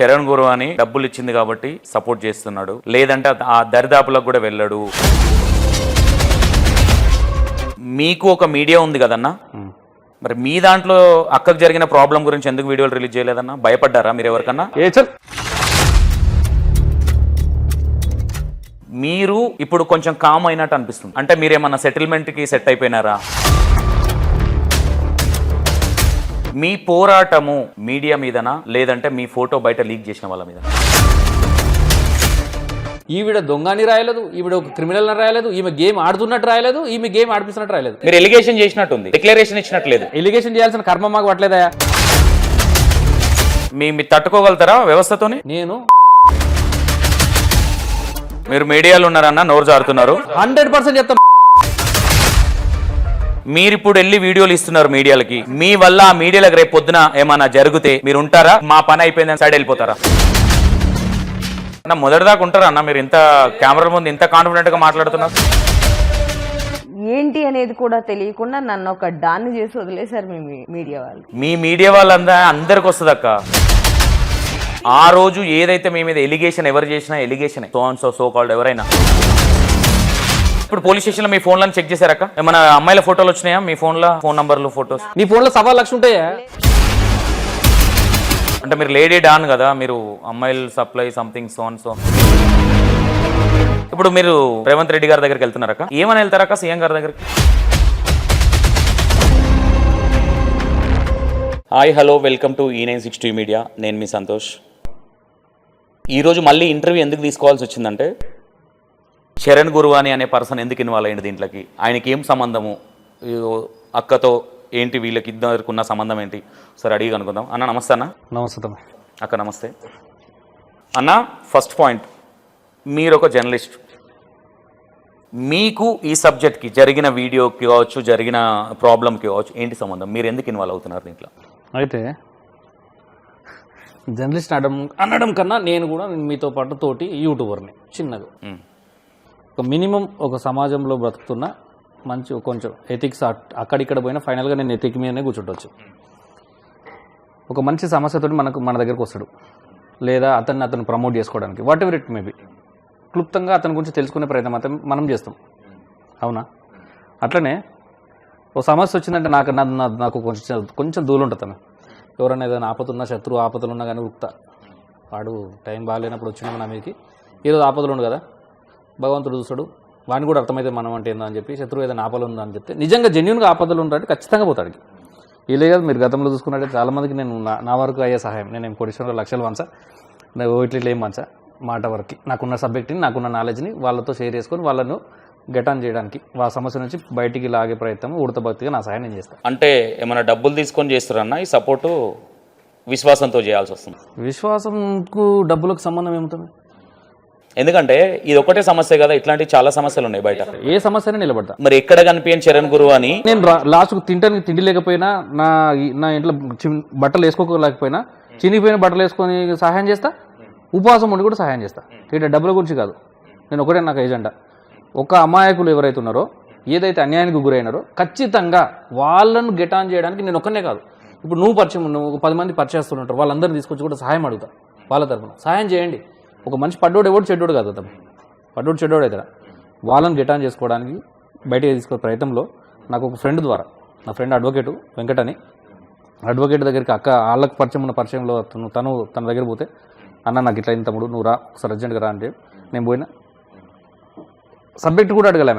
చరణ్ గురు అని డబ్బులు ఇచ్చింది కాబట్టి సపోర్ట్ చేస్తున్నాడు. లేదంటే ఆ దరిదాపులకు కూడా వెళ్ళడు. మీకు ఒక మీడియా ఉంది కదన్నా? మరి మీ దాంట్లో అక్కకు జరిగిన ప్రాబ్లం గురించి ఎందుకు వీడియోలు రిలీజ్ చేయలేదన్నా? భయపడ్డారా మీరు ఎవరికన్నా? మీరు ఇప్పుడు కొంచెం కామ్ అయినట్టు అనిపిస్తుంది. అంటే మీరేమన్నా సెటిల్మెంట్కి సెట్ అయిపోయినారా? మీ పోరాటము మీడియా మీదనా? లేదంటే మీ ఫోటో బయట లీక్ చేసిన వాళ్ళ మీద ఈవిడ దొంగని రాయలేదు ఈవిడ ఒక క్రిమినల్ రాయలేదు ఈమె గేమ్ ఆడుతున్నట్టు రాయలేదు ఈమె గేమ్ ఆడిపిస్తున్నట్టు రాయలేదు. మీరు ఎలిగేషన్ చేసినట్టుంది. డిక్లరేషన్ ఇచ్చినట్లేదు. ఎలిగేషన్ చేయాల్సిన కర్మ మాకు పట్టలేదయా మీ మీరు తట్టుకోగలుగుతారా వ్యవస్థతోని? నేను మీరు మీడియాలో ఉన్నారన్న నోరు జారుతున్నారు. హండ్రెడ్ పర్సెంట్ చెప్తాను మీరు ఇప్పుడు వెళ్ళి వీడియోలు ఇస్తున్నారు మీడియాలకి. మీ వల్ల ఆ మీడియాలకు రేపు పొద్దున ఏమైనా జరిగితే మీరు ఉంటారా మా పని అయిపోయిందని సైడ్ వెళ్ళిపోతారా? అన్న మొదటిదాకా ఉంటారా అన్న? మీరు ఇంత కెమెరా ముందు ఇంత కాన్ఫిడెంట్గా మాట్లాడుతున్నారు? ఏంటి అనేది కూడా తెలియకుండా నన్ను ఒక డాన్ని చేసి వదిలేశారు మీ మీడియా వాళ్ళు. మీ మీడియా వాళ్ళందా అందరికి వస్తుంది అక్క ఆ రోజు ఏదైతే మీ మీద ఎలిగేషన్ ఎవరు చేసినా allegation so and so so called ఎవరైనా. ఇప్పుడు పోలీస్ స్టేషన్లో మీ ఫోన్లను చెక్ చేశారక్క? ఏమైనా అమ్మాయిల ఫోటోలు వచ్చినాయా? మీ ఫోన్లో ఫోన్ నంబర్లు ఫోటోస్? నీ ఫోన్లో సవా లక్ష ఉంటాయా? అంటే మీరు లేడీ డాన్ కదా మీరు అమ్మాయిలు supply something so and so ఇప్పుడు మీరు రేవంత్ రెడ్డి గారి దగ్గరికి వెళ్తున్నారక్క. ఏమని వెళ్తారక్క సీఎం గారి దగ్గరికి? హాయ్ హలో వెల్కమ్ టు ఈ నైన్ సిక్స్ మీడియా నేను మీ సంతోష్. ఈరోజు మళ్ళీ ఇంటర్వ్యూ ఎందుకు తీసుకోవాల్సి వచ్చిందంటే చరణ్ గురువాని అనే పర్సన్ ఎందుకు ఇన్వాల్వ్ అయ్యింది దీంట్లోకి? ఆయనకి ఏం సంబంధము? అక్కతో ఏంటి వీళ్ళకి ఇద్దరికి ఉన్న సంబంధం ఏంటి? సరే అడిగి కనుక్కుందాం. అన్న నమస్తే అన్న. నమస్తే అక్క నమస్తే. అన్న ఫస్ట్ పాయింట్. మీరు ఒక జర్నలిస్ట్. మీకు ఈ సబ్జెక్ట్కి జరిగిన వీడియోకి కావచ్చు జరిగిన ప్రాబ్లంకి కావచ్చు ఏంటి సంబంధం? మీరు ఎందుకు ఇన్వాల్వ్ అవుతున్నారు దీంట్లో? అయితే జర్నలిస్ట్ అనడం అనడం కన్నా నేను కూడా మీతో పాటు తోటి యూట్యూబర్ని చిన్నగా. ఒక మినిమం ఒక సమాజంలో బ్రతుకుతున్న మంచి కొంచెం ఎథిక్స్ అక్కడిక్కడ పోయినా ఫైనల్గా నేను ఎథిక్ మీదనే కూర్చుంటొచ్చు ఒక మంచి సమస్యతో మనకు మన దగ్గరకు వస్తాడు. లేదా అతన్ని అతను ప్రమోట్ చేసుకోవడానికి. వాట్ ఎవర్ ఇట్ మేబీ క్లుప్తంగా అతని గురించి తెలుసుకునే ప్రయత్నం అతను మనం చేస్తాం. అవునా? అట్లనే ఓ సమస్య వచ్చిందంటే నాకు నాకు కొంచెం కొంచెం దూలు ఉంటుంది తను ఎవరైనా ఏదైనా ఆపతున్నా శత్రువు ఆపదలు ఉన్నా కానీ ఉక్త వాడు టైం బాగాలేనప్పుడు వచ్చినా నా మీదకి. ఈరోజు ఆపదలు ఉండు కదా. భగవంతుడు చూస్తాడు వాడిని కూడా అర్థమైతే మనం అంటే ఏందో అని చెప్పి శత్రువు ఏదైనా ఆపదలు ఉందా అని చెప్తే నిజంగా జెన్యున్గా ఆపదలు ఉంటాడు ఖచ్చితంగా పోతాడు ఇలే కాదు మీరు గతంలో చూసుకున్నట్టే చాలా మందికి నేను నా- వరకు అయ్యే సహాయం. నేను ఏం కొడిసిన లక్షలు వంచా ఇట్లా ఇట్లా ఏం మంచా మాట వరకు. నాకున్న సబ్జెక్ట్ని నాకున్న నాలెడ్జ్ని వాళ్ళతో షేర్ చేసుకొని వాళ్ళను గెటాన్ చేయడానికి ఆ సమస్య నుంచి బయటికి లాగే ప్రయత్నం ఉడత భక్తిగా నా సహాయం నేను చేస్తాను. అంటే ఏమైనా డబ్బులు తీసుకొని చేస్తారన్న ఈ సపోర్టు విశ్వాసంతో చేయాల్సి వస్తుంది. విశ్వాసంకు డబ్బులకు సంబంధం ఏముంటుంది? ఎందుకంటే ఇది ఒకటే సమస్య కదా ఇట్లాంటి చాలా సమస్యలు ఉన్నాయి బయట. ఏ సమస్యనే నిలబడతా. మరి ఎక్కడ కనిపించని చరణ్ గురు అని? నేను లాస్ట్కు తింటానికి తిండి లేకపోయినా నా నా ఇంట్లో బట్టలు వేసుకోలేకపోయినా చినిగిపోయిన బట్టలు వేసుకొని సహాయం చేస్తా? ఉపవాసం ఉండి కూడా సహాయం చేస్తా. ఇట్లా డబ్బుల గురించి కాదు. నేను ఒకటే నాకు ఏజెండా. ఒక అమాయకులు ఎవరైతే ఉన్నారో ఏదైతే అన్యాయానికి గురైనారో ఖచ్చితంగా వాళ్ళను గెటాన్ చేయడానికి నేను ఒక్కనే కాదు. ఇప్పుడు నువ్వు పరిచయం నువ్వు ఒక పది మంది పరిచయస్తుంటారు వాళ్ళందరినీ తీసుకొచ్చి కూడా సహాయం అడుగుతా వాళ్ళ తరపున. సహాయం చేయండి. ఒక మనిషి పడ్డోడు ఎవడు చెడ్డోడు కాదు అతను. పడ్డోడు చెడ్డోడు అవుతారా వాళ్ళని రిటర్న్ చేసుకోవడానికి బయటకు తీసుకునే ప్రయత్నంలో నాకు ఒక ఫ్రెండ్ ద్వారా నా ఫ్రెండ్ అడ్వకేటు వెంకట్ అని అడ్వకేట్ దగ్గరికి అక్క వాళ్ళకి పరిచయం ఉన్న పరిచయంలో తను తను తన దగ్గర పోతే అన్న నాకు ఇట్లా అయింది తమ్ముడు నువ్వు రా ఒకసారి అర్జెంట్గా రా అంటే నేను పోయినా. సబ్జెక్ట్ కూడా అడగలే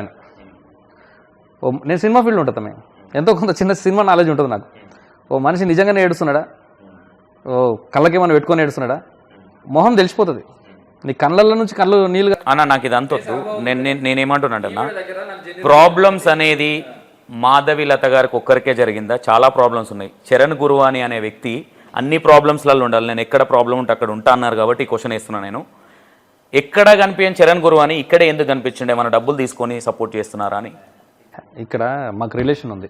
ఓ నేను సినిమా ఫీల్డ్ ఉంటుంది మేము ఎంతో కొంత చిన్న సినిమా నాలెడ్జ్ ఉంటుంది నాకు. ఓ మనిషి నిజంగానే ఏడుస్తున్నాడా? ఓ కళ్ళకేమైనా పెట్టుకొని ఏడుస్తున్నాడా? మొహం తెలిసిపోతుంది. నీ కళ్ళల్లో నుంచి కళ్ళు నీళ్ళు అన్న నాకు ఇది అంతొద్దు నేను నేను నేనేమంటున్నాడన్నా ప్రాబ్లమ్స్ అనేది మాధవి లత గారికి ఒక్కరికే జరిగిందా? చాలా ప్రాబ్లమ్స్ ఉన్నాయి. చరణ్ గురువాని అనే వ్యక్తి అన్ని ప్రాబ్లమ్స్లలో ఉండాలి. నేను ఎక్కడ ప్రాబ్లం ఉంటే అక్కడ ఉంటా అన్నారు కాబట్టి ఈ క్వశ్చన్ వేస్తున్నాను నేను. ఎక్కడ కనిపించని చరణ్ గురువాని ఇక్కడే ఎందుకు కనిపించండి? ఏమైనా డబ్బులు తీసుకొని సపోర్ట్ చేస్తున్నారా అని. ఇక్కడ మాకు రిలేషన్ ఉంది.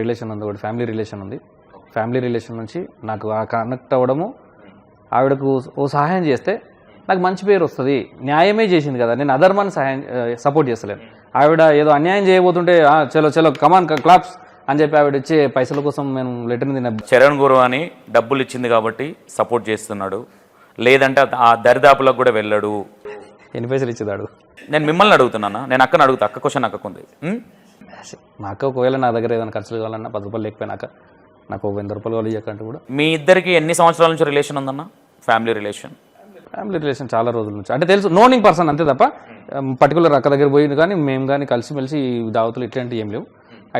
రిలేషన్ ఉంది ఒకటి ఫ్యామిలీ రిలేషన్ ఉంది. ఫ్యామిలీ రిలేషన్ నుంచి నాకు ఆ కనెక్ట్ అవ్వడము ఆవిడకు ఓ సహాయం చేస్తే నాకు మంచి పేరు వస్తుంది. న్యాయమే చేసింది కదా. నేను అధర్మాన్ని సహాయం సపోర్ట్ చేస్తలేను. ఆవిడ ఏదో అన్యాయం చేయబోతుంటే "ఆ, చలో చలో కమాన్ క్లాప్స్ అని చెప్పి ఆవిడ ఇచ్చే పైసల కోసం మేము లెటర్ తిన్న చరణ్ గురువాని డబ్బులు ఇచ్చింది కాబట్టి సపోర్ట్ చేస్తున్నాడు. లేదంటే ఆ దరిదాపులకు కూడా వెళ్ళడు. ఎన్ని పైసలు ఇచ్చేదాడు? నేను మిమ్మల్ని అడుగుతున్నానా? నేను అక్కని అడుగుతా. అక్క క్వశ్చన్ అక్కకుంది ఉం? నాకు ఒకవేళ నా దగ్గర ఏదైనా ఖర్చులు కావాలన్నా పది రూపాయలు లేకపోయినాక నాకు వంద రూపాయలు కావాలి కూడా. మీ ఇద్దరికి ఎన్ని సంవత్సరాల నుంచి రిలేషన్ ఉందన్న? ఫ్యామిలీ రిలేషన్ ఫ్యామిలీ రిలేషన్ చాలా రోజుల నుంచి. అంటే తెలుసు నోనింగ్ పర్సన్ అంతే తప్ప పర్టికులర్ అక్క దగ్గర పోయింది కానీ మేము కానీ కలిసిమెలిసి దావతులు ఇట్లాంటివి ఏం లేవు.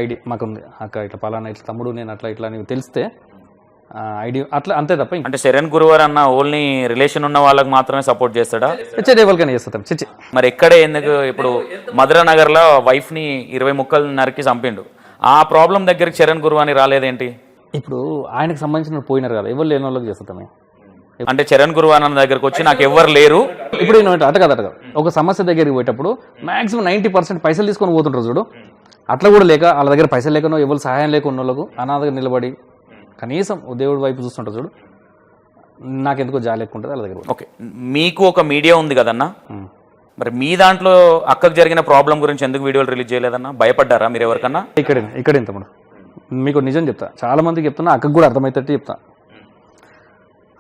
ఐడి మాకుంది అక్క ఇట్లా పలానా ఇట్లా తమ్ముడు నేను అట్లా ఇట్లా అని తెలిస్తే ఐడి అట్లా అంతే తప్ప అంటే శరణ్ గురువారు అన్న ఓన్లీ రిలేషన్ ఉన్న వాళ్ళకి మాత్రమే సపోర్ట్ చేస్తాడా? చిచ్చే ఎవరికైనా చేస్తాం చిచ్చి. మరి ఎక్కడే ఎందుకు ఇప్పుడు మధురా నగర్లో వైఫ్ని ఇరవై ముక్కలు నరికి చంపిండు. ఆ ప్రాబ్లం దగ్గరికి చరణ్ గురువాని రాలేదేంటి? ఇప్పుడు ఆయనకు సంబంధించిన పోయినారు కదా ఎవరు లేని వాళ్ళకి చేస్తాం అంటే చరణ్ గురువాన్ అన్న దగ్గరకు వచ్చి నాకు ఎవ్వరు లేరు. ఇప్పుడు నేను అట కదా అట ఒక సమస్య దగ్గరికి పోయేటప్పుడు మాక్సిమం నైంటీ పర్సెంట్ పైసలు తీసుకొని పోతుంటారు చూడు. అట్లా కూడా లేక వాళ్ళ దగ్గర పైసలు లేకనో ఎవరు సహాయం లేక ఉన్న వాళ్ళకు అనాథగా నిలబడి కనీసం దేవుడి వైపు చూస్తుంటారు చూడు. నాకెందుకో జాలి ఎక్కువ ఉంటుంది వాళ్ళ దగ్గర. ఓకే. మీకు ఒక మీడియా ఉంది కదన్నా. మరి మీ దాంట్లో అక్కకు జరిగిన ప్రాబ్లం గురించి ఎందుకు వీడియోలు రిలీజ్ చేయలేదన్నా? భయపడ్డారా మీరు ఎవరికన్నా? ఇక్కడే ఇక్కడే తమ్ముడు. మీకు నిజం చెప్తా. చాలా మందికి చెప్తున్నా అక్కకు కూడా అర్థమవుతట్టు చెప్తా.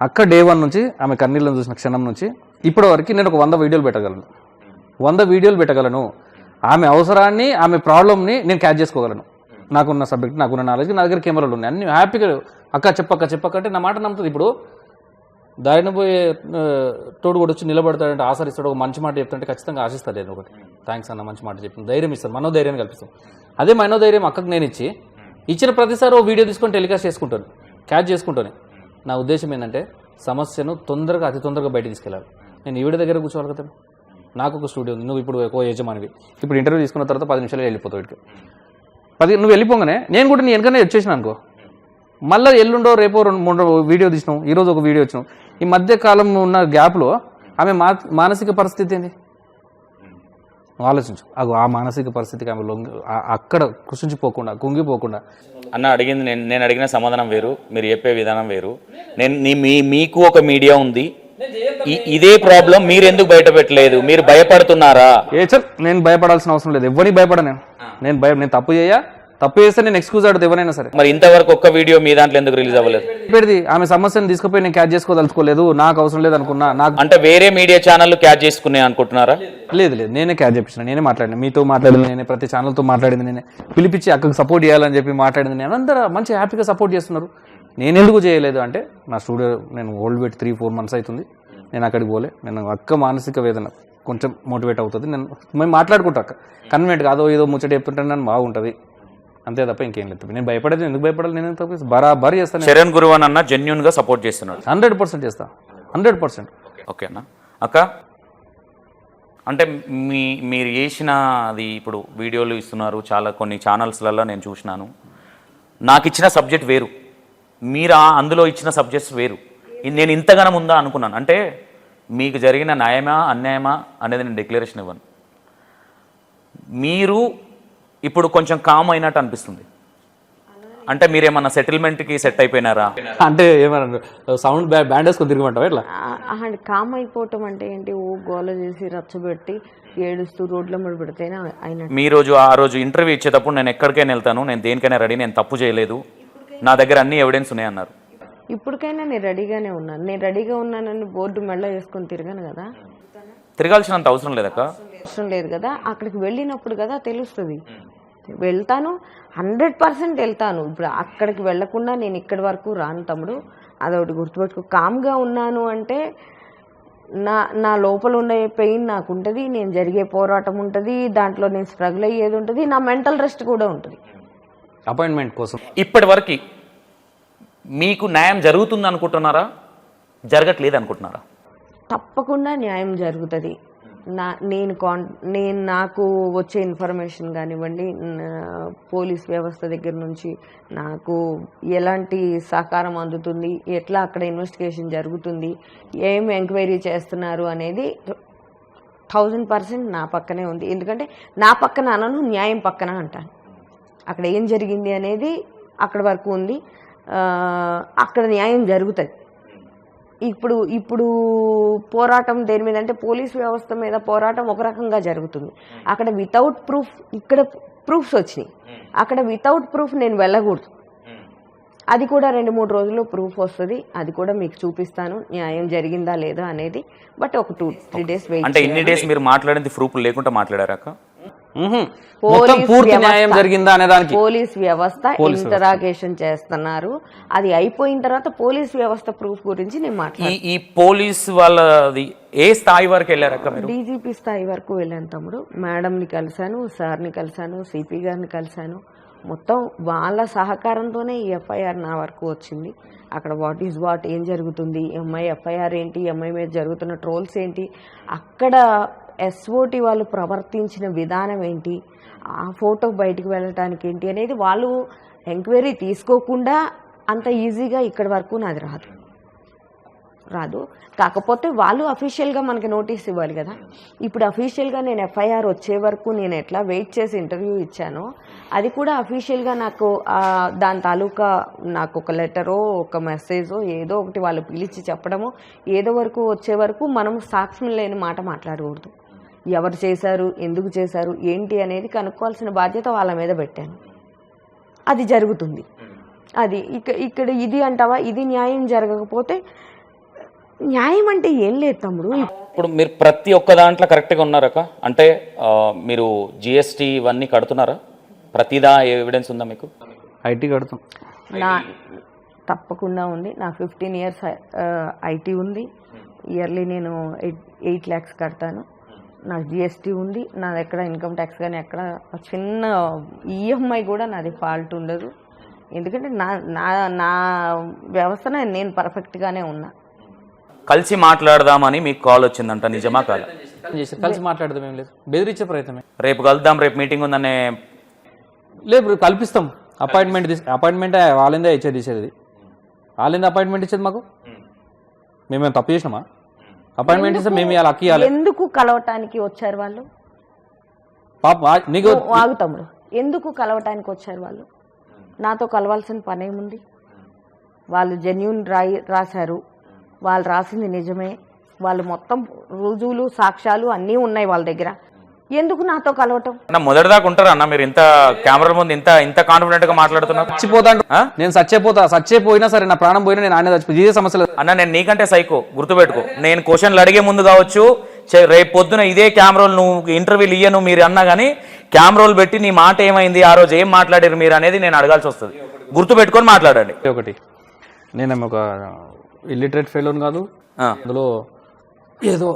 అక్క డే వన్ నుంచి ఆమె కన్నీళ్ళను చూసిన క్షణం నుంచి ఇప్పటి వరకు నేను ఒక వంద వీడియోలు పెట్టగలను. వంద వీడియోలు పెట్టగలను. ఆమె అవసరాన్ని ఆమె ప్రాబ్లమ్ని నేను క్యాచ్ చేసుకోగలను. నాకున్న సబ్జెక్ట్ నాకున్న నాలెడ్జ్ నా దగ్గర కెమెరాలు ఉన్నాయి. అన్ని హ్యాపీగా అక్క చెప్పక్క చెప్పక్క అంటే నా మాట నమ్ముతుంది. ఇప్పుడు దారిన పోయే తోడు కూడా వచ్చి నిలబడతాడంటే ఆసరిస్తాడు ఒక మంచి మాట చెప్తుంటే ఖచ్చితంగా ఆశిస్తాను నేను ఒకటి. థ్యాంక్స్ అన్న మంచి మాట చెప్తాను ధైర్యం ఇస్తాను మనోధైర్యాన్ని కల్పిస్తాం అదే మనోధైర్యం అక్కకు నేను ఇచ్చి ఇచ్చిన ప్రతిసారి ఓ వీడియో తీసుకొని టెలికాస్ట్ చేసుకుంటాను. క్యాచ్ చేసుకుంటాను. నా ఉద్దేశం ఏంటంటే సమస్యను తొందరగా అతి తొందరగా బయట తీసుకెళ్ళాలి. నేను ఈవిడ దగ్గర కూర్చోవాలి కదా. నాకు ఒక స్టూడియో ఉంది. నువ్వు ఇప్పుడు ఎక్కువ యజమానివి. ఇప్పుడు ఇంటర్వ్యూ తీసుకున్న తర్వాత పది నిమిషాలు వెళ్ళిపోతావు ఇటు పది నువ్వు వెళ్ళిపోగానే నేను కూడా నీ వెనకనే వచ్చేసిన అనుకో. మళ్ళీ ఎల్లుండో రేపో రెండు మూడు వీడియో తీసినాం ఈరోజు ఒక వీడియో వచ్చినాం ఈ మధ్య కాలం ఉన్న గ్యాప్లో ఆమె మా మానసిక పరిస్థితి ఏంది? ఆలోచించు. అగో ఆ మానసిక పరిస్థితికి ఆమె లొంగి అక్కడ కృషించిపోకుండా కుంగిపోకుండా. అన్న అడిగింది నేను నేను అడిగిన సమాధానం వేరు మీరు చెప్పే విధానం వేరు. నేను మీ మీకు ఒక మీడియా ఉంది. ఇదే ప్రాబ్లం మీరు ఎందుకు బయట పెట్టలేదు మీరు భయపడుతున్నారా? ఏ చల్ నేను భయపడాల్సిన అవసరం లేదు. ఎవరిని భయపడ నేను? నేను భయ నేను తప్పు చేయా తప్పు చేస్తే నేను ఎక్స్క్యూజ్ ఆడదు ఎవరైనా సరే. మరి ఇంతవరకు ఒక్క వీడియో మీ దాంట్లో ఎందుకు రిలీజ్ అవ్వలేదు? పెడిది ఆమె సమస్యను తీసుకుపోయి నేను క్యాచ్ చేసుకోదలుచుకోలేదు నాకు అవసరం లేదు అనుకున్నా నాకు అంటే వేరే మీడియా ఛానల్ క్యాచ్ చేసుకునే అనుకుంటున్నారా? లేదు లేదు నేనే క్యాచ్ చెప్పించిన నేనే మాట్లాడిన మీతో మాట్లాడింది నేనే ప్రతి ఛానల్తో మాట్లాడింది నేనే పిలిపించి అక్కకు సపోర్ట్ చేయాలని చెప్పి మాట్లాడింది నేను అందరూ మంచి హ్యాపీగా సపోర్ట్ చేస్తున్నారు. నేను ఎందుకు చేయలేదు అంటే నా స్టూడియో నేను ఓల్డ్ పెట్టి త్రీ ఫోర్ మంత్స్ అవుతుంది. నేను అక్కడికి పోలే నేను అక్క మానసిక వేదన కొంచెం మోటివేట్ అవుతుంది. నేను మేము మాట్లాడుకుంటా అక్క. కన్వెంట్ కాదో ఏదో ముచ్చట చెప్తుంటే నన్ను బాగుంటుంది. అంతే తప్ప ఇంకేం లేదు నేను భయపడేది ఎందుకు భయపడాలి? నేను తప్పు బరాబర్ చేస్తాను చరణ్ గురువన్ అన్న జెన్యున్గా సపోర్ట్ చేస్తున్నాడు. హండ్రెడ్ పర్సెంట్ చేస్తా. Hundred percent. ఓకేనా అక్క అంటే మీ మీరు చేసిన అది ఇప్పుడు వీడియోలు ఇస్తున్నారు చాలా కొన్ని ఛానల్స్లలో నేను చూసినాను. నాకు ఇచ్చిన సబ్జెక్ట్ వేరు. మీరు ఆ అందులో ఇచ్చిన సబ్జెక్ట్స్ వేరు. నేను ఇంతగానం ఉందా అనుకున్నాను. అంటే మీకు జరిగిన న్యాయమా అన్యాయమా అనేది నేను డిక్లరేషన్ ఇవ్వను. మీరు ఇప్పుడు కొంచెం కామ్ అయినట్టు అనిపిస్తుంది. అంటే మీరేమన్నా సెటిల్మెంట్కి సెట్ అయిపోయినారా? అంటే ఏమన్నా సౌండ్ బ్యాండ్ వేసుకొని తిరగమంటావా ఇట్లా అంటే కామ్ అయిపోవటం అంటే ఏంటి? ఓ గోల చేసి రచ్చబెట్టి ఏడుస్తూ రోడ్ల మీద పెడితేనే అయినట్టు. మీ రోజు ఆ రోజు ఇంటర్వ్యూ ఇచ్చేటప్పుడు నేను ఎక్కడికైనా వెళ్తాను నేను దేనికైనా రెడీ నేను తప్పు చేయలేదు. నా దగ్గర అన్ని ఎవిడెన్స్ ఉన్నాయి అన్నారు ఇప్పటికైనా నేను రెడీగానే ఉన్నాను. నేను రెడీగా ఉన్నానని బోర్డు మెళ్ళ వేసుకొని తిరగాను కదా. తిరగాల్సినంత అవసరం లేదక్క. అవసరం లేదు కదా. అక్కడికి వెళ్ళినప్పుడు కదా తెలుస్తుంది. వెళ్తాను హండ్రెడ్ పర్సెంట్ వెళ్తాను. ఇప్పుడు అక్కడికి వెళ్ళకుండా నేను ఇక్కడి వరకు రాను తమ్ముడు. అదొకటి గుర్తుపెట్టుకో. కామ్గా ఉన్నాను అంటే నా నా లోపల ఉన్న పెయిన్ నాకు ఉంటుంది నేను జరిగే పోరాటం ఉంటుంది దాంట్లో నేను స్ట్రగుల్ అయ్యేది ఉంటుంది నా మెంటల్ రెస్ట్ కూడా ఉంటుంది. అపాయింట్మెంట్ కోసం. ఇప్పటి వరకు మీకు న్యాయం జరుగుతుంది అనుకుంటున్నారా జరగట్లేదు అనుకుంటున్నారా తప్పకుండా న్యాయం జరుగుతుంది. నా నేను కాన్ నేను నాకు వచ్చే ఇన్ఫర్మేషన్ కానివ్వండి పోలీస్ వ్యవస్థ దగ్గర నుంచి నాకు ఎలాంటి సహకారం అందుతుంది ఎట్లా అక్కడ ఇన్వెస్టిగేషన్ జరుగుతుంది ఏం ఎంక్వైరీ చేస్తున్నారు అనేది థౌజండ్ పర్సెంట్ నా పక్కనే ఉంది. ఎందుకంటే నా పక్కన అనను న్యాయం పక్కన అంటాను. అక్కడ ఏం జరిగింది అనేది అక్కడ వరకు ఉంది. అక్కడ న్యాయం జరుగుతుంది. ఇప్పుడు ఇప్పుడు పోరాటం దేని మీద అంటే పోలీస్ వ్యవస్థ మీద పోరాటం ఒక రకంగా జరుగుతుంది. అక్కడ వితౌట్ ప్రూఫ్ ఇక్కడ ప్రూఫ్స్ వచ్చినాయి. అక్కడ వితౌట్ ప్రూఫ్ నేను వెళ్ళకూడదు. అది కూడా రెండు మూడు రోజుల్లో ప్రూఫ్ వస్తుంది. అది కూడా మీకు చూపిస్తాను. న్యాయం జరిగిందా లేదా అనేది. బట్ ఒక టూ త్రీ డేస్ వెయిట్ అంటే ఇన్ని డేస్ మీరు మాట్లాడింది ప్రూఫ్ లేకుండా మాట్లాడారాక. మొత్తం పూర్తి న్యాయం జరిగిందా అనే దానికి? పోలీస్ వ్యవస్థ ఇంటరాగేషన్ చేస్తున్నారు. అది అయిపోయిన తర్వాత పోలీస్ వ్యవస్థ ప్రూఫ్ గురించి నేను మాట్లాడాను ఈ ఈ పోలీస్ వాళ్ళది ఏ స్థాయి వరకు వెళ్ళారక్క మీరు? డీజీపీ స్థాయి వరకు వెళ్ళాను తమ్ముడు. మేడంని కలిశాను సార్ని కలిశాను సిపి గారిని కలిశాను. మొత్తం వాళ్ళ సహకారంతోనే ఈ ఎఫ్ఐఆర్ నా వరకు వచ్చింది. అక్కడ వాట్ ఈజ్ వాట్ ఏం జరుగుతుంది ఎంఐ ఎఫ్ఐఆర్ ఏంటి ఎంఐ మీద జరుగుతున్న ట్రోల్స్ ఏంటి అక్కడ ఎస్ఓటి వాళ్ళు ప్రవర్తించిన విధానం ఏంటి? ఆ ఫోటో బయటికి వెళ్ళటానికి ఏంటి అనేది వాళ్ళు ఎంక్వైరీ తీసుకోకుండా అంత ఈజీగా ఇక్కడి వరకు నాది రాదు. రాదు. కాకపోతే వాళ్ళు అఫీషియల్గా మనకి నోటీస్ ఇవ్వాలి కదా. ఇప్పుడు అఫీషియల్గా నేను ఎఫ్ఐఆర్ వచ్చే వరకు నేను ఎట్లా వెయిట్ చేసి ఇంటర్వ్యూ ఇచ్చానో అది కూడా అఫీషియల్గా నాకు దాని తాలూకా నాకు ఒక లెటరో ఒక మెసేజో ఏదో ఒకటి వాళ్ళు పిలిచి చెప్పడమో ఏదో వరకు వచ్చే వరకు మనం సాక్ష్యం లేని మాట మాట్లాడకూడదు. ఎవరు చేశారు ఎందుకు చేశారు ఏంటి అనేది కనుక్కోవాల్సిన బాధ్యత వాళ్ళ మీద పెట్టాను. అది జరుగుతుంది. అది ఇక ఇక్కడ ఇది అంటావా ఇది న్యాయం జరగకపోతే న్యాయం అంటే ఏం లేదు తమ్ముడు. ఇప్పుడు మీరు ప్రతి ఒక్క దాంట్లో కరెక్ట్గా ఉన్నారక్క? అంటే మీరు జిఎస్టీ ఇవన్నీ కడుతున్నారా? ప్రతిదా ఎవిడెన్స్ ఉందా మీకు? ఐటీ కడతాం. నా తప్పకుండా ఉంది. నా ఫిఫ్టీన్ ఇయర్స్ ఐటీ ఉంది. ఇయర్లీ నేను ఎయిట్ ఎయిట్ ల్యాక్స్ కడతాను. నాకు జిఎస్టీ ఉంది నాది ఎక్కడ ఇన్కమ్ ట్యాక్స్ కానీ ఎక్కడ చిన్న ఈఎంఐ కూడా నాది ఫాల్ట్ ఉండదు. ఎందుకంటే నా నా నా వ్యవస్థ నేను పర్ఫెక్ట్గానే ఉన్నా. కలిసి మాట్లాడదామని మీకు కాల్ వచ్చిందంట నిజమా కాదా? కలిసి మాట్లాడదాం ఏం లేదు. బెదిరించే ప్రయత్నమే. రేపు కలుద్దాం రేపు మీటింగ్ ఉందనే లేదు కల్పిస్తాం. అపాయింట్మెంట్ తీసు అపాయింట్మెంట్ వాళ్ళిందే ఇచ్చేది తీసేది. వాళ్ళిందే అపాయింట్మెంట్ ఇచ్చేది మాకు? మేమేం తప్పు చేసినామా? అపాయింట్మెంట్ ఇస్తే మేము ఎందుకు కలవటానికి వచ్చారు వాళ్ళు? పాప నీకు వాగు తమ్ముడు. ఎందుకు కలవటానికి వచ్చారు వాళ్ళు? నాతో కలవాల్సిన పని ఏముంది? వాళ్ళు జెన్యున్ రాయి రాశారు. వాళ్ళు రాసింది నిజమే. వాళ్ళు మొత్తం రుజువులు సాక్ష్యాలు అన్నీ ఉన్నాయి వాళ్ళ దగ్గర. ఎందుకు నాతో కలవటం? అన్న మొదటిదాకా ఉంటారా అన్న? మీరు ఇంత కెమెరా ముందు ఇంత ఇంత కాన్ఫిడెంట్గా మాట్లాడుతున్నారు చచ్చిపోతా? నేను చచ్చిపోతా. చచ్చిపోయినా సరే నా ప్రాణం పోయినా నేను ఆయన చచ్చిపో ఇదే సమస్య లేదు అన్న నేను నీకంటే సైకో గుర్తుపెట్టుకో. నేను క్వశ్చన్లు అడిగే ముందు కావచ్చు చే- రేపు పొద్దున ఇదే కెమెరాలు నువ్వు ఇంటర్వ్యూలు ఇయ్యను మీరు అన్నా కానీ కెమెరాలు పెట్టి నీ మాట ఏమైంది ఆ రోజు ఏం మాట్లాడారు మీరు అనేది నేను అడగాల్సి వస్తుంది. గుర్తుపెట్టుకొని మాట్లాడండి. ఒకటి. నేనేమో ఒక ఇల్లిటరేట్ ఫెయిల్ కాదు. ఆ. అందులో ఏదో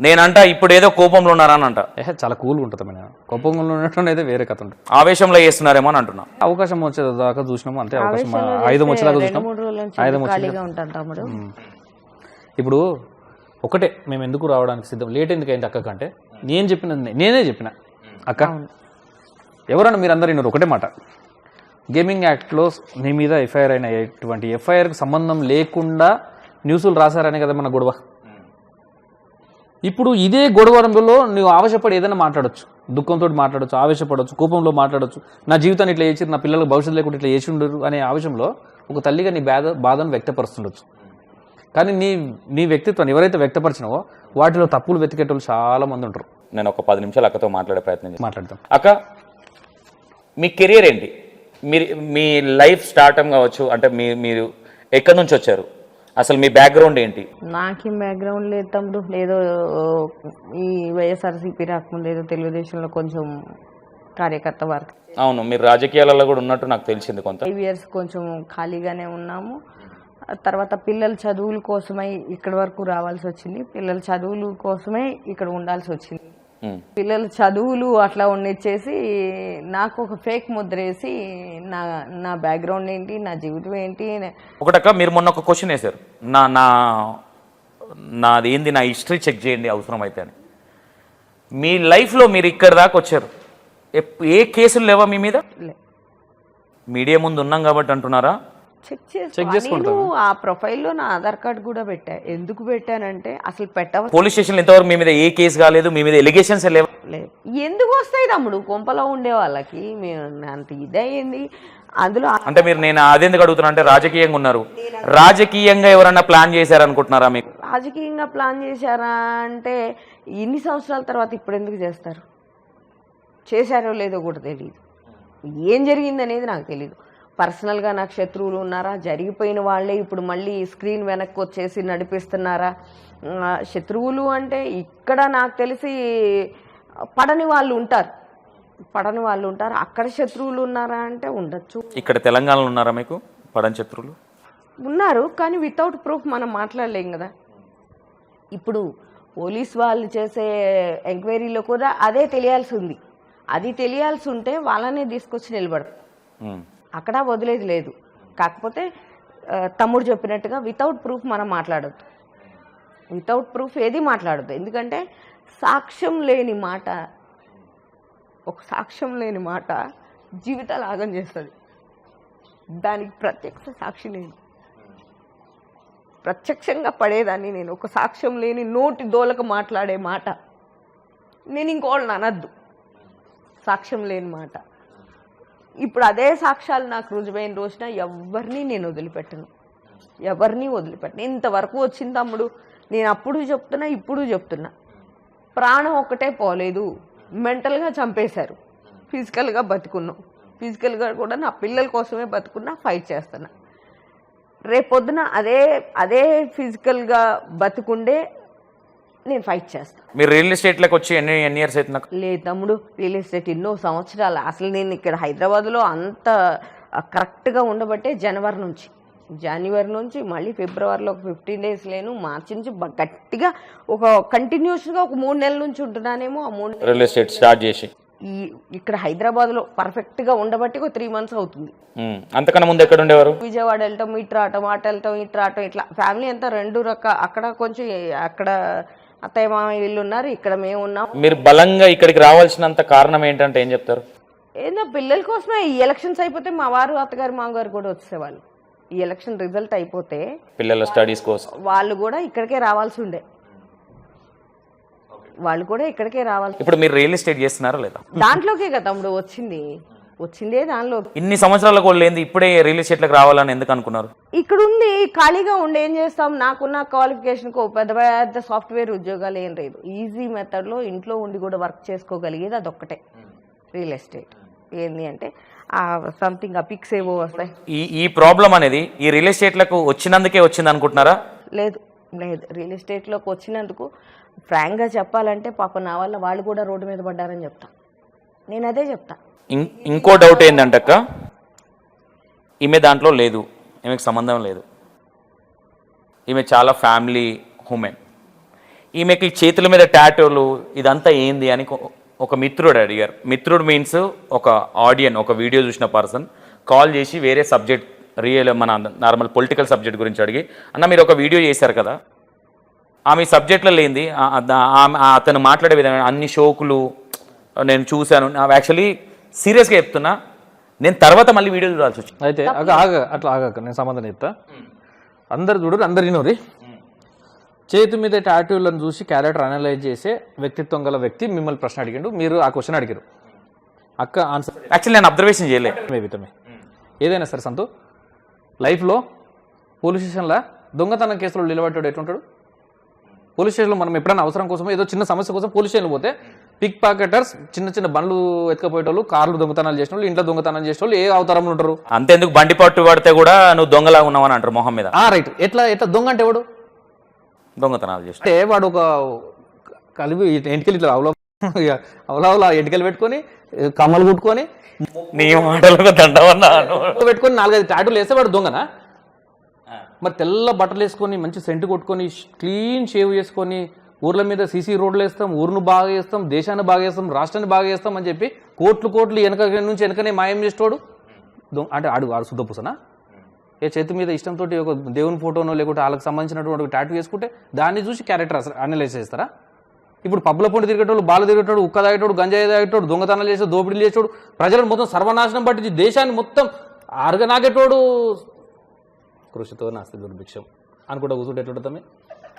నేనంట ఇప్పుడు ఏదో కోపంలో ఉన్నారని అంట ఏహే చాలా కూల్గా ఉంటుంది నేను కోపంగా ఉన్నట్టు అయితే వేరే కథ ఉంటుంది. ఆవేశంలో చేస్తున్నారేమో అని అంటున్నా. అవకాశం వచ్చేదాకా చూసినాము అంతే అవకాశం ఆయుధం వచ్చేదాకా రెండు చూసినాం మూడు రోజుల నుంచి ఆయుధం ఎందుకు వచ్చేదాకా ఖాళీగా ఉంటాను తమ్ముడు ఇప్పుడు ఒకటే మేము ఎందుకు రావడానికి సిద్ధం లేట్ ఎందుకు అయింది అక్క కంటే నేను చెప్పినది నే- నేనే చెప్పిన. అక్క ఎవరన్నా మీరు అందరు విన్నారు ఒకటే మాట. గేమింగ్ యాక్ట్లో నీ మీద ఎఫ్ఐఆర్ అయిన ఎటువంటి ఎఫ్ఐఆర్కి సంబంధం లేకుండా న్యూస్లు రాశారనే కదా మన గొడవ. ఇప్పుడు ఇదే గొడవరంలో నువ్వు ఆవేశపడి ఏదైనా మాట్లాడొచ్చు. దుఃఖంతో మాట్లాడొచ్చు ఆవేశపడవచ్చు కోపంలో మాట్లాడొచ్చు. నా జీవితాన్ని ఇట్లా చేసి నా పిల్లలకు భవిష్యత్తు లేకుండా ఇట్లా చేసి ఉండరు అనే ఆవేశంలో ఒక తల్లిగా నీ బాధ బాధను వ్యక్తపరుస్తుండొచ్చు. కానీ నీ నీ వ్యక్తిత్వాన్ని ఎవరైతే వ్యక్తపరిచినావో వాటిలో తప్పులు వెతికేటోళ్ళు చాలా మంది ఉంటారు. నేను ఒక పది నిమిషాలు అక్కతో మాట్లాడే ప్రయత్నం మాట్లాడతాం అక్క మీ కెరియర్ ఏంటి? మీరు మీ లైఫ్ స్టార్టం కావచ్చు అంటే మీ మీరు ఎక్కడి నుంచి వచ్చారు? అసలు మీ బ్యాక్గ్రౌండ్ ఏంటి? నాకేం బ్యాక్గ్రౌండ్ లేదు తమ్ముడు. ఏదో ఈ వైఎస్ఆర్సీపీ రాకముందు ఏదో తెలుగుదేశంలో కొంచెం కార్యకర్త వర్క్. అవును మీరు రాజకీయాలలో కూడా ఉన్నట్టు నాకు తెలిసింది కొంత. ఫైవ్ ఇయర్స్ కొంచెం ఖాళీగానే ఉన్నాము. తర్వాత పిల్లల చదువుల కోసమై ఇక్కడ వరకు రావాల్సి వచ్చింది. పిల్లల చదువుల కోసమే ఇక్కడ ఉండాల్సి వచ్చింది. పిల్లల చదువులు అట్లా ఉండిచ్చేసి నాకు ఒక ఫేక్ ముద్ర వేసి నా నా బ్యాక్గ్రౌండ్ ఏంటి నా జీవితం ఏంటి ఒకటక్క మీరు మొన్న ఒక క్వశ్చన్ వేశారు. నా నా నాది ఏంది నా హిస్టరీ చెక్ చేయండి అవసరం అయితే అని. మీ లైఫ్లో మీరు ఇక్కడ దాకా వచ్చారు. ఏ కేసులు లేవా మీ మీద. మీడియా ముందు ఉన్నాం కాబట్టి అంటున్నారా? చెక్ చేసుకో. నేను ఆ ప్రొఫైల్లో నా ఆధార్ కార్డ్ కూడా పెట్టా. ఎందుకు పెట్టానంటే అసలు పెట్టవ పోలీస్ స్టేషన్ ఇంతవరకు మీ మీద ఏ కేసు కాలేదు మీ మీద ఎలిగేషన్స్ లేవా? ఎందుకు వస్తాయి తమ్ముడు? కొంపలో ఉండే వాళ్ళకి మేము అంత ఇదయ్యింది అందులో అంటే మీరు నేను అదెందుకు అడుగుతున్నా అంటే రాజకీయంగా ఉన్నారు. రాజకీయంగా ఎవరన్నా ప్లాన్ చేశారనుకుంటున్నారా మీకు? రాజకీయంగా ప్లాన్ చేశారా అంటే ఇన్ని సంవత్సరాల తర్వాత ఇప్పుడు ఎందుకు చేస్తారు? చేశారో లేదో కూడా తెలియదు ఏం జరిగింది అనేది నాకు తెలియదు పర్సనల్గా నాకు శత్రువులు ఉన్నారా? జరిగిపోయిన వాళ్ళే ఇప్పుడు మళ్ళీ స్క్రీన్ వెనక్కి వచ్చేసి నడిపిస్తున్నారా? శత్రువులు అంటే ఇక్కడ నాకు తెలిసి పడని వాళ్ళు ఉంటారు. పడని వాళ్ళు ఉంటారు. అక్కడ శత్రువులు ఉన్నారా అంటే ఉండొచ్చు. ఇక్కడ తెలంగాణలో ఉన్నారా మీకు? పడని శత్రువులు? ఉన్నారు కానీ వితౌట్ ప్రూఫ్ మనం మాట్లాడలేం కదా. ఇప్పుడు పోలీస్ వాళ్ళు చేసే ఎంక్వైరీలో కూడా అదే తెలియాల్సి ఉంది. అది తెలియాల్సి ఉంటే వాళ్ళనే తీసుకొచ్చి నిలబడతారు. అక్కడ వదిలేది లేదు. కాకపోతే తమ్ముడు చెప్పినట్టుగా వితౌట్ ప్రూఫ్ మనం మాట్లాడొద్దు. వితౌట్ ప్రూఫ్ ఏది మాట్లాడద్దు. ఎందుకంటే సాక్ష్యం లేని మాట ఒక సాక్ష్యం లేని మాట జీవితాలు ఆగం చేస్తుంది. దానికి ప్రత్యక్ష సాక్షి నేను ప్రత్యక్షంగా పడేదాన్ని నేను. ఒక సాక్ష్యం లేని నోటి దోలకు మాట్లాడే మాట. నేను ఇంకోళ్ళని అనద్దు. సాక్ష్యం లేని మాట. ఇప్పుడు అదే సాక్ష్యాలు నాకు రుజువైన రోజున ఎవరిని నేను వదిలిపెట్టను. ఎవరిని వదిలిపెట్టను. ఇంతవరకు వచ్చింది తమ్ముడు నేను అప్పుడు చెప్తున్నా ఇప్పుడు చెప్తున్నా. ప్రాణం ఒక్కటే పోలేదు. మెంటల్గా చంపేశారు. ఫిజికల్గా బతుకున్నాం. ఫిజికల్గా కూడా నా పిల్లల కోసమే బతుకున్నా ఫైట్ చేస్తున్నా. రేపొద్దున అదే అదే ఫిజికల్గా బతుకుండే నేను ఫైట్ చేస్తాను మీరు రియల్ ఎస్టేట్లోకి వచ్చి ఎన్ని ఎన్ని ఇయర్స్ అవుతుంది నాకు? లేదు తమ్ముడు రియల్ ఎస్టేట్ ఎన్నో సంవత్సరాలు. అసలు నేను ఇక్కడ హైదరాబాద్లో అంత కరెక్ట్గా ఉండబట్టే జనవరి నుంచి. జనవరి నుంచి మళ్ళీ ఫిబ్రవరిలో ఒక ఫిఫ్టీన్ డేస్ లేను. మార్చి నుంచి బ- గట్టిగా ఒక కంటిన్యూస్గా ఒక మూడు నెలల నుంచి ఉంటున్నానేమో ఆ మూడు రియల్ ఎస్టేట్ స్టార్ట్ చేసి. ఈ ఇక్కడ హైదరాబాద్లో పర్ఫెక్ట్గా ఉండబట్టి ఒక త్రీ మంత్స్ అవుతుంది. ఉమ్. అంతకన్నా ముందు ఎక్కడ ఉండేవారు? విజయవాడ వెళ్ళటం ఇటు రావటం అటు వెళ్ళటం ఇటు రావటం ఇట్లా. ఫ్యామిలీ అంతా రెండు రక అక్కడ కొంచెం అక్కడ అత్తయ్య మామయ్య వీళ్ళు ఉన్నారు ఇక్కడ మేము ఉన్నాం. మీరు బలంగా ఇక్కడికి రావాల్సినంత కారణం ఏంటంటే ఏం చెప్తారు? ఏందో పిల్లల కోసమే ఈ ఎలక్షన్స్ అయిపోతే మా వారు అత్తగారు మామగారు కూడా వచ్చేవాళ్ళు. ఈ ఎలక్షన్ రిజల్ట్ అయిపోతే పిల్లల స్టడీస్ కోసం. వాళ్ళు కూడా ఇక్కడికే రావాల్సి ఉండే. వాళ్ళు కూడా ఇక్కడికే రావాల్సి ఇప్పుడు మీరు రియల్ ఎస్టేట్ చేస్తున్నారా లేదా? దాంట్లోకే కదా తమ్ముడు వచ్చింది. వచ్చిందే దానిలో. ఇన్ని సంవత్సరాలకు ఏంది ఇప్పుడే రియల్ ఎస్టేట్లకు రావాలని ఎందుకు అనుకున్నారు? ఇక్కడ ఉండి ఖాళీగా ఉండి ఏం చేస్తాం? నాకున్న క్వాలిఫికేషన్కి పెద్ద పెద్ద సాఫ్ట్వేర్ ఉద్యోగాలు ఏం లేదు. ఈజీ మెథడ్లో ఇంట్లో ఉండి కూడా వర్క్ చేసుకోగలిగేది అదొక్కటే. Real estate. ఏంది అంటే సంథింగ్ ఆ పిక్స్ ఏవో వస్తాయి. ఈ ఈ ప్రాబ్లం అనేది ఈ రియల్ ఎస్టేట్లకు వచ్చినందుకే వచ్చింది అనుకుంటున్నారా? లేదు లేదు. రియల్ ఎస్టేట్లోకి వచ్చినందుకు ఫ్రాంక్గా చెప్పాలంటే పాప నా వల్ల వాళ్ళు కూడా రోడ్డు మీద పడ్డారని చెప్తా. నేను అదే చెప్తా. ఇం- ఇంకో డౌట్ ఏంటంటక్క ఈమె దాంట్లో లేదు. ఈమెకు సంబంధం లేదు. ఈమె చాలా ఫ్యామిలీ ఉమెన్ ఈమెకి చేతుల మీద టాటోలు ఇదంతా ఏంది అని ఒక మిత్రుడు అడిగారు. మిత్రుడు మీన్స్ ఒక ఆడియన్ ఒక వీడియో చూసిన పర్సన్ కాల్ చేసి వేరే సబ్జెక్ట్ రియల్ మన నార్మల్ పొలిటికల్ సబ్జెక్ట్ గురించి అడిగి అన్న మీరు ఒక వీడియో చేశారు కదా? ఆమె సబ్జెక్ట్లో లేనిది అతను మాట్లాడే విధంగా అన్ని షోకులు నేను చూశాను. యాక్చువల్లీ సీరియస్గా చెప్తున్నా నేను తర్వాత మళ్ళీ వీడియో చూడాల్సి వచ్చింది. అయితే ఆగ ఆగ అట్లా ఆగక నేను సమాధానం చెప్తా. అందరు చూడరు అందరు వినోరి. చేతి మీద టాటూలను చూసి క్యారెక్టర్ అనలైజ్ చేసే వ్యక్తిత్వం గల వ్యక్తి మిమ్మల్ని ప్రశ్న అడిగిండు మీరు ఆ క్వశ్చన్ అడిగారు అక్క ఆన్సర్ యాక్చువల్లీ నేను అబ్జర్వేషన్ చేయలే. వితమే ఏదైనా సరే సంతు లైఫ్లో పోలీస్ స్టేషన్లో దొంగతనం కేసులో నిలబడ్డాడు ఎట్లుంటాడు? పోలీస్ స్టేషన్లో మనం ఎప్పుడైనా అవసరం కోసం ఏదో చిన్న సమస్య కోసం పోలీస్ స్టేషన్ పోతే పిక్ పాకెటర్స్ చిన్న చిన్న బండ్లు ఎత్తుకపోయేటోళ్ళు కార్లు దొంగతనాలు చేసిన వాళ్ళు ఇంట్లో దొంగతనం చేసిన వాళ్ళు ఏ అవతారంలో ఉంటారు? అంతెందుకు బండి పట్టు పడితే కూడా నువ్వు దొంగలా ఉన్నావని అంటారు మొహం మీద. ఆ రైట్. ఎట్లా ఎట్లా? దొంగ అంటే ఎవడు? దొంగతనాలు అంటే వాడు ఒక కలిపి ఎంటికలు ఇట్లా అవలా అవలా ఎంటికలు పెట్టుకొని కమ్మలు కుట్టుకొని నీ మాటలకు దండవన్నాను పెట్టుకొని నాలుగైదు టాటూలు వేస్తే వాడు దొంగనా? మరి తెల్ల బట్టలు వేసుకొని మంచి సెంటు కొట్టుకొని క్లీన్ షేవ్ చేసుకొని ఊర్ల మీద సీసీ రోడ్లు వేస్తాం ఊరును బాగా వేస్తాం దేశాన్ని బాగా వేస్తాం రాష్ట్రాన్ని బాగా వేస్తాం అని చెప్పి కోట్లు కోట్లు వెనక నుంచి వెనకనే మాయం చేసేటోడు. దొంగ అంటే ఆడు ఆడు శుద్ధపూసనా? ఏ చేతి మీద ఇష్టంతో ఒక దేవుని ఫోటోనో లేకుంటే వాళ్ళకి సంబంధించినటువంటి టాటూ వేసుకుంటే దాన్ని చూసి క్యారెక్టర్ అనలైజ్ చేస్తారా? ఇప్పుడు పబ్బుల పొండి తిరిగేటోడు బాలు తిరిగేటోడు ఉక్క తాగేటోడు గంజాయి తాగేటోడు దొంగతనాలు చేసే దోపిడీలు చేసేటోడు ప్రజలను మొత్తం సర్వనాశనం పట్టించి దేశాన్ని మొత్తం అరగనాగేటోడు కృషితో నాస్తి దుర్భిక్షం అనుకుంటా కూర్చుంటే కూర్చుంటేటోడు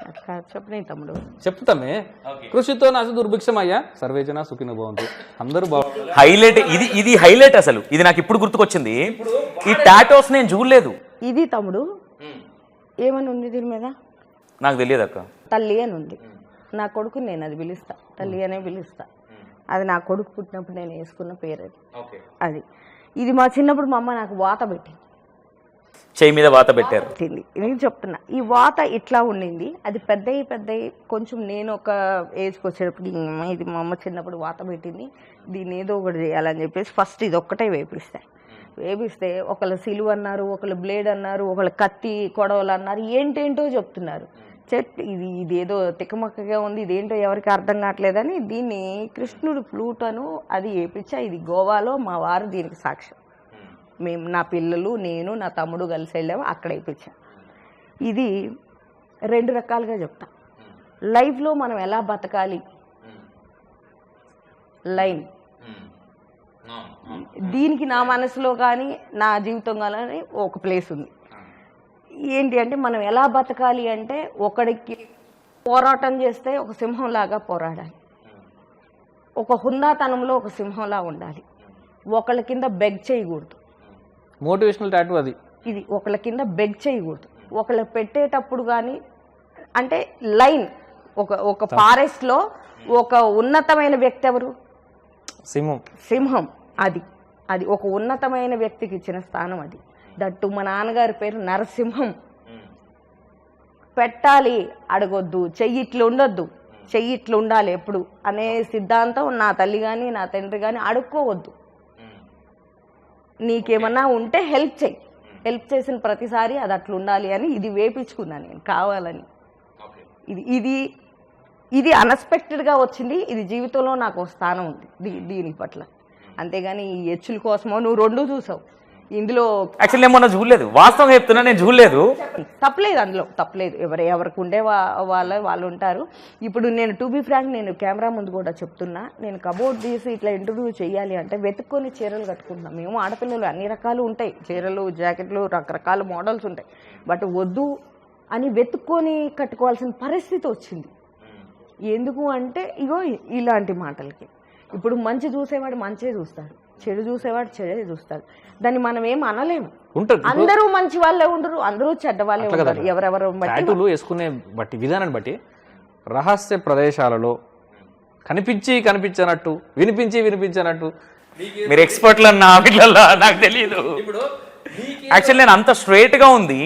అట్లా చెప్పనే తమ్ముడు. చెప్తామే కృషితో నాస్తి దుర్భిక్షం అయ్యా సర్వేజన సుఖిన భవంతు. అందరూ బాగు. హైలైట్ ఇది ఇది హైలైట్ అసలు. ఇది నాకు ఇప్పుడు గుర్తుకొచ్చింది. ఈ టాటోస్ నేను చూడలేదు. ఇది తమ్ముడు. ఏమని ఉంది దీని మీద? నాకు తెలియదు అక్క. తల్లి అని ఉంది. నా కొడుకు నేను అది పిలుస్తా. తల్లి అనే పిలుస్తా. అది నా కొడుకు పుట్టినప్పుడు నేను వేసుకున్న పేరు అది. అది. ఇది మా చిన్నప్పుడు మా అమ్మ నాకు వాత పెట్టింది. చేయి మీద వాత పెట్టారు. నేను చెప్తున్నా ఈ వాత ఇట్లా ఉండింది అది పెద్ద పెద్దయి కొంచెం నేను ఒక ఏజ్కి వచ్చేటప్పుడు ఇది మా అమ్మ చిన్నప్పుడు వాత పెట్టింది దీన్ని ఏదో ఒకటి చేయాలని చెప్పేసి ఫస్ట్ ఇది ఒక్కటే వేపిస్తాయి వేపిస్తే ఒకళ్ళు సిలువ అన్నారు ఒకళ్ళు బ్లేడ్ అన్నారు ఒకళ్ళు కత్తి కొడవలు అన్నారు ఏంటేంటో చెప్తున్నారు. చెప్ ఇది ఇదేదో ఏదో తిక్కమక్కగా ఉంది ఇదేంటో ఎవరికి అర్థం కావట్లేదని దీన్ని కృష్ణుడు ఫ్లూట్ అను అది వేపించా ఇది గోవాలో మా వారు దీనికి సాక్ష్యం. మేము నా పిల్లలు నేను నా తమ్ముడు కలిసి వెళ్ళాము అక్కడ వేయించాం. ఇది రెండు రకాలుగా చెప్తా. లైఫ్లో మనం ఎలా బతకాలి? లైన్. దీనికి నా మనసులో కానీ నా జీవితం కానీ ఒక ప్లేస్ ఉంది. ఏంటి అంటే మనం ఎలా బతకాలి అంటే ఒకడికి పోరాటం చేస్తే ఒక సింహంలాగా పోరాడాలి. ఒక హుందాతనంలో ఒక సింహంలా ఉండాలి. ఒకళ్ళ కింద బెగ్ చేయకూడదు. మోటివేషనల్ టాటూ అది. ఇది ఒకళ్ళ కింద బెగ్ చేయకూడదు. ఒకళ్ళ పెట్టేటప్పుడు కానీ అంటే లైన్ ఒక ఒక ఫారెస్ట్లో ఒక ఉన్నతమైన వ్యక్తి ఎవరు? సింహం. సింహం. అది అది ఒక ఉన్నతమైన వ్యక్తికి ఇచ్చిన స్థానం అది. దట్టు మా నాన్నగారి పేరు నరసింహం. పెట్టాలి అడగొద్దు చెయ్యి ఇట్లా ఉండొద్దు. చెయ్యి ఇట్లా ఉండాలి ఎప్పుడు అనే సిద్ధాంతం నా తల్లి కానీ నా తండ్రి కానీ అడుక్కోవద్దు. నీకేమన్నా ఉంటే హెల్ప్ చెయ్యి హెల్ప్ చేసిన ప్రతిసారి అది అట్లా ఉండాలి అని ఇది వేపించుకున్నాను నేను కావాలని. ఇది ఇది ఇది అన్ఎక్స్పెక్టెడ్గా వచ్చింది ఇది జీవితంలో నాకు స్థానం ఉంది దీ దీని పట్ల. అంతేగాని ఈ ఎచ్చుల కోసమో నువ్వు రెండు చూసావు. ఇందులో యాక్చువల్లీ నేను మొన్న చూడలేదు. వాస్తవంగా చెప్తున్నా నేను చూడలేదు. తప్పలేదు అందులో తప్పలేదు. ఎవరు ఎవరికి ఉండే వాళ్ళ వాళ్ళు ఉంటారు. ఇప్పుడు నేను టు బి ఫ్రాంక్ నేను కెమెరా ముందు కూడా చెప్తున్నా. నేను కబోర్డ్ తీసి ఇట్లా ఇంటర్వ్యూ చేయాలి అంటే వెతుక్కొని చీరలు కట్టుకుంటున్నాం. మేము ఆడపిల్లలు అన్ని రకాలు ఉంటాయి. చీరలు జాకెట్లు రకరకాల మోడల్స్ ఉంటాయి. బట్ వద్దు అని వెతుక్కొని కట్టుకోవాల్సిన పరిస్థితి వచ్చింది. ఎందుకు అంటే ఇగో ఇలాంటి మాటలకి. ఇప్పుడు మంచి చూసేవాడు మంచే చూస్తాడు. చెడు చూసేవాడు చెడే చూస్తాడు. దాన్ని మనం ఏం అనలేము. ఉంటుంది అందరూ మంచి వాళ్ళే ఉండరు అందరూ చెడ్డ వాళ్ళే. ఉంటారు ఎవరెవరు బట్టి టాటూలు వేసుకునే బట్టి విధానాన్ని బట్టి రహస్య ప్రదేశాలలో కనిపించి కనిపించనట్టు వినిపించి వినిపించనట్టు. మీరు ఎక్స్పర్ట్లు అన్న వీళ్ళల్లో నాకు తెలియదు యాక్చువల్లీ నేను అంత స్ట్రైట్గా ఉంది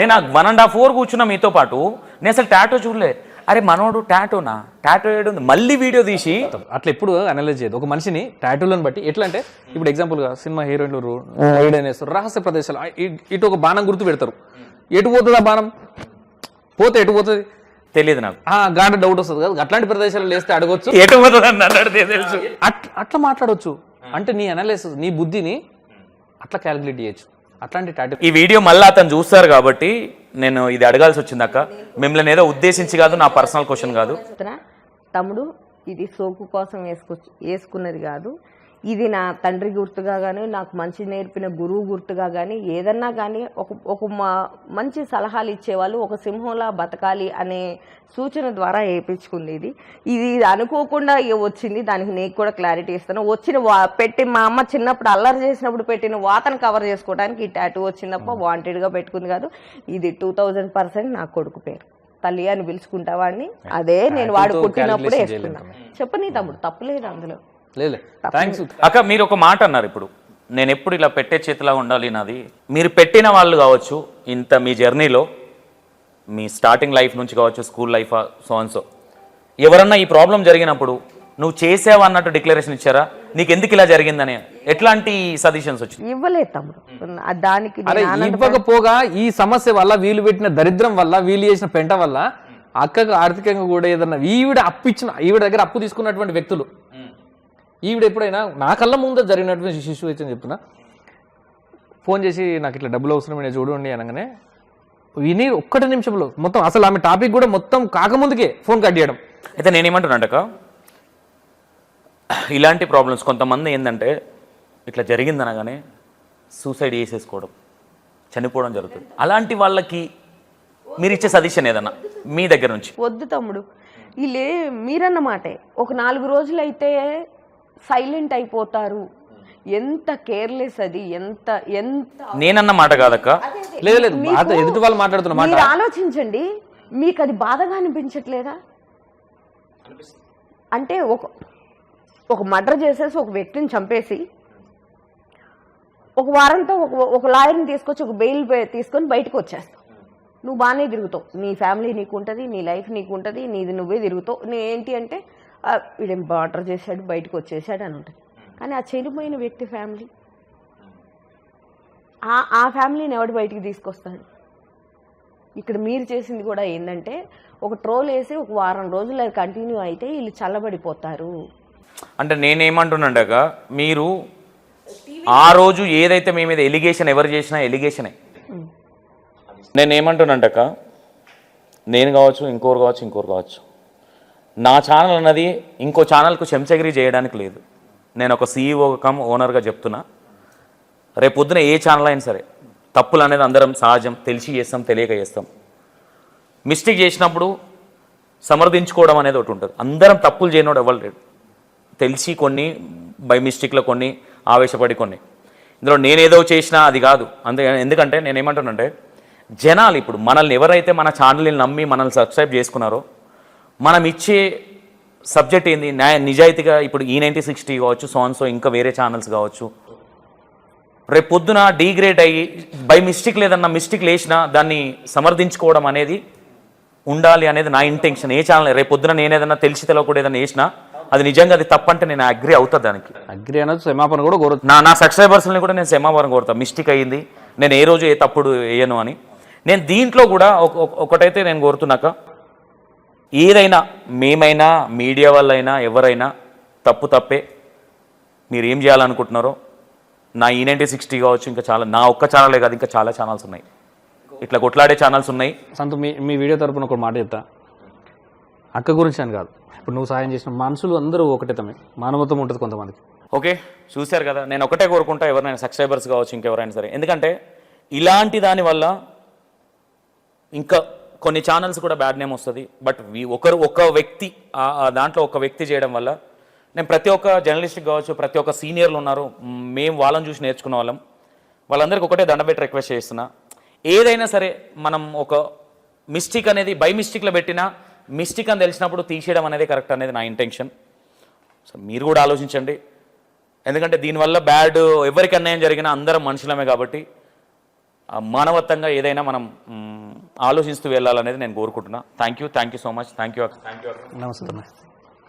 నేను వన్ అండ్ హాఫ్ ఓవర్ కూర్చున్నా మీతో పాటు. నేను అసలు టాటో చూడలే. అరే మనోడు టాటోనా టాటో ఏడుంది మళ్ళీ వీడియో తీసి. అట్లా ఎప్పుడు అనలైజ్ చేయదు. ఒక మనిషిని టాటూలను బట్టి ఎట్లా అంటే ఇప్పుడు ఎగ్జాంపుల్గా సినిమా హీరోయిన్లు హీరోయిన్ వేస్తారు రహస్య ప్రదేశాలు. ఇటు ఒక బాణం గుర్తు పెడతారు. ఎటు పోతుంది ఆ బాణం? పోతే ఎటు పోతుంది? తెలియదు నాకు. ఆ గాంట డౌట్ వస్తుంది కదా. అట్లాంటి ప్రదేశాలు వేస్తే అడగొచ్చు. ఎటు పోతుంది తెలుసు. అట్- అట్లా మాట్లాడొచ్చు. అంటే నీ అనాలిసిస్ నీ బుద్ధిని అట్లా క్యాలిక్యులేట్ చేయొచ్చు. అట్లాంటి టాటూ ఈ వీడియో మళ్ళీ అతను చూస్తారు కాబట్టి నేను ఇది అడగాల్సి వచ్చింది అక్క. మిమ్మల్ని ఏదో ఉద్దేశించి కాదు నా పర్సనల్ క్వశ్చన్ కాదు. తమ్ముడు ఇది సోకు కోసం వేసుకొచ్చి వేసుకున్నది కాదు. ఇది నా తండ్రి గుర్తుగా కానీ నాకు మంచి నేర్పిన గురువు గుర్తుగా కానీ ఏదన్నా కానీ ఒక ఒక మా- మంచి సలహాలు ఇచ్చేవాళ్ళు ఒక సింహంలా బతకాలి అనే సూచన ద్వారా వేయించుకుంది ఇది. ఇది అనుకోకుండా వచ్చింది. దానికి నీకు కూడా క్లారిటీ ఇస్తాను. వచ్చిన వా- పెట్టి మా అమ్మ చిన్నప్పుడు అల్లరి చేసినప్పుడు పెట్టిన వాతను కవర్ చేసుకోవడానికి ఈ టాటూ వచ్చిందప్ప వాంటెడ్గా పెట్టుకుంది కాదు. ఇది టూ థౌజండ్ పర్సెంట్ నా కొడుకు పేరు. తల్లి అని పిలుచుకుంటా వాడిని. అదే నేను వాడు పుట్టినప్పుడే వేసుకున్నా. చెప్పు నీ తమ్ముడు తప్పులేదు అందులో. లేదు థ్యాంక్స్ అక్క మీరు ఒక మాట అన్నారు ఇప్పుడు. నేను ఎప్పుడు ఇలా పెట్టే చేతిలా ఉండాలి నాది? మీరు పెట్టిన వాళ్ళు కావచ్చు ఇంత మీ జర్నీలో మీ స్టార్టింగ్ లైఫ్ నుంచి కావచ్చు school life so and so ఎవరన్నా ఈ ప్రాబ్లం జరిగినప్పుడు నువ్వు చేసావా అన్నట్టు డిక్లరేషన్ ఇచ్చారా? నీకు ఎందుకు ఇలా జరిగిందని? ఎట్లాంటి సజెషన్స్ వచ్చింది ఇవ్వలేదు తమ్ముడు. దానికి ఇవ్వకపోగా ఈ సమస్య వల్ల వీళ్ళు పెట్టిన దరిద్రం వల్ల వీళ్ళు చేసిన పెంట వల్ల అక్కకు ఆర్థికంగా కూడా ఏదన్నా ఈవిడ అప్పు ఇచ్చిన ఈవిడ దగ్గర అప్పు తీసుకున్నటువంటి వ్యక్తులు ఈవిడ ఎప్పుడైనా నా కళ్ళ ముందు జరిగినటువంటి సిచ్యువేషన్ చెప్తున్నా. ఫోన్ చేసి నాకు ఇట్లా డబ్బులు అవసరం నేను చూడండి అనగానే విని ఒక్కటి నిమిషంలో మొత్తం అసలు ఆమె టాపిక్ కూడా మొత్తం కాకముందుకే ఫోన్ కట్ చేయడం. అయితే నేనేమంటున్నాడక ఇలాంటి ప్రాబ్లమ్స్ కొంతమంది ఏంటంటే ఇట్లా జరిగింది అనగానే సూసైడ్ చేసేసుకోవడం చనిపోవడం జరుగుతుంది. అలాంటి వాళ్ళకి మీరు ఇచ్చే సజెషన్ ఏదన్నా మీ దగ్గర నుంచి? వద్దు తమ్ముడు. వీళ్ళే మీరన్న మాటే. ఒక నాలుగు రోజులు అయితే సైలెంట్ అయిపోతారు. ఎంత కేర్లెస్ అది ఎంత ఎంత నేనన్న మాట కాదక్క. లేదు లేదు ఎదుటి వాళ్ళు మాట్లాడుతున్న మాట? మీరు ఆలోచించండి. మీకు అది బాధగా అనిపించట్లేదా? అంటే ఒక ఒక మర్డర్ చేసేసి ఒక వ్యక్తిని చంపేసి ఒక వారంతో ఒక ఒక లాయర్ని తీసుకొచ్చి ఒక బెయిల్ తీసుకొని బయటకు వచ్చేస్తావు. నువ్వు బాగానే తిరుగుతావు. నీ ఫ్యామిలీ నీకు ఉంటుంది నీ లైఫ్ నీకు ఉంటుంది నీది నువ్వే తిరుగుతావు. నీ ఏంటి అంటే వీడేం బార్డర్ చేశాడు బయటకు వచ్చేసాడు అని ఉంటుంది. కానీ ఆ చనిపోయిన వ్యక్తి ఫ్యామిలీ. ఆ ఆ ఫ్యామిలీని ఎవడు బయటికి తీసుకొస్తాడు? ఇక్కడ మీరు చేసింది కూడా ఏంటంటే ఒక ట్రోల్ వేసి ఒక వారం రోజులు అది కంటిన్యూ అయితే వీళ్ళు చల్లబడిపోతారు. అంటే నేనేమంటున్నాక మీరు ఆ రోజు ఏదైతే మీ మీద ఎలిగేషన్ ఎవరు చేసినా ఎలిగేషనే. నేను ఏమంటున్నాక నేను కావచ్చు ఇంకోరు కావచ్చు ఇంకోరు కావచ్చు. నా ఛానల్ అన్నది ఇంకో ఛానల్కు చెంచగిరి చేయడానికి లేదు. నేను ఒక సీఈఓ కమ్ ఓనర్గా చెప్తున్నా. రేపు ఏ ఛానల్ అయినా సరే తప్పులు అనేది అందరం సహజం తెలిసి చేస్తాం తెలియక చేస్తాం. మిస్టేక్ చేసినప్పుడు సమర్థించుకోవడం అనేది ఒకటి ఉంటుంది. అందరం తప్పులు చేయనోడు ఎవరు లేడు. తెలిసి కొన్ని బై మిస్టేక్లో కొన్ని ఆవేశపడి కొన్ని. ఇందులో నేనేదో చేసినా అది కాదు. అంతే ఎందుకంటే నేను ఏమంటానంటే జనాలు ఇప్పుడు మనల్ని ఎవరైతే మన ఛానల్ని నమ్మి మనల్ని సబ్స్క్రైబ్ చేసుకున్నారో మనం ఇచ్చే సబ్జెక్ట్ ఏంది? న్యాయ నిజాయితీగా ఇప్పుడు ఈ నైంటీ సిక్స్టీ కావచ్చు సోన్సో ఇంకా వేరే ఛానల్స్ కావచ్చు. రేపు పొద్దున డీగ్రేడ్ అయ్యి బై మిస్టేక్ లేదన్న మిస్టేక్ లేచినా దాన్ని సమర్థించుకోవడం అనేది ఉండాలి అనేది నా ఇంటెన్షన్ ఏ ఛానల్ రేపు పొద్దున నేను ఏదైనా తెలిసి తెలవకూడదు ఏదైనా వేసినా అది నిజంగా అది తప్పంటే నేను అగ్రి అవుతా దానికి. అగ్రి అనేది క్షమాపణ కూడా కోరదు నా నా సబ్స్క్రైబర్స్ని కూడా నేను క్షమాపణ కోరుతా. మిస్టేక్ అయ్యింది నేను ఏ రోజు ఏ తప్పుడు వేయను అని. నేను దీంట్లో కూడా ఒక- ఒక- ఒకటైతే నేను కోరుతున్నాక ఏదైనా మేమైనా మీడియా వాళ్ళైనా ఎవరైనా తప్పు తప్పే. మీరు ఏం చేయాలనుకుంటున్నారో? నా ఈ నైంటీ సిక్స్టీ కావచ్చు ఇంకా చాలా నా ఒక్క ఛానలే కాదు ఇంకా చాలా ఛానల్స్ ఉన్నాయి. ఇట్లా కొట్లాడే ఛానల్స్ ఉన్నాయి. సంతు మీ మీ వీడియో తరపున ఒక మాట చెప్తా. అక్క గురించి అని కాదు. ఇప్పుడు నువ్వు సాయం చేసిన మనుషులు అందరూ ఒకటే తమ్మి మానవత్వం ఉంటుంది కొంతమందికి. ఓకే చూశారు కదా. నేను ఒకటే కోరుకుంటా ఎవరైనా సబ్స్క్రైబర్స్ కావచ్చు ఇంకెవరైనా సరే. ఎందుకంటే ఇలాంటి దాని వల్ల ఇంకా కొన్ని ఛానల్స్ కూడా బ్యాడ్ నేమ్ వస్తుంది. బట్ ఒకరు ఒక వ్యక్తి దాంట్లో ఒక వ్యక్తి చేయడం వల్ల నేను ప్రతి ఒక్క జర్నలిస్ట్ కావచ్చు ప్రతి ఒక్క సీనియర్లు ఉన్నారు మేము వాళ్ళని చూసి నేర్చుకునే వాళ్ళం. వాళ్ళందరికీ ఒకటే దండబెట్టి రిక్వెస్ట్ చేస్తున్నా. ఏదైనా సరే మనం ఒక మిస్టేక్ అనేది బై మిస్టేక్లో పెట్టినా మిస్టేక్ అని తెలిసినప్పుడు తీసేయడం అనేది కరెక్ట్ అనేది నా ఇంటెన్షన్ సో మీరు కూడా ఆలోచించండి. ఎందుకంటే దీనివల్ల బ్యాడ్ ఎవరికి అన్యాయం జరిగినా అందరం మనుషులమే కాబట్టి మానవత్వంగా ఏదైనా మనం ఆలోచిస్తూ వెళ్ళాలనేది నేను కోరుకుంటున్నా. Thank you thank you so much thank you thank you నమస్తే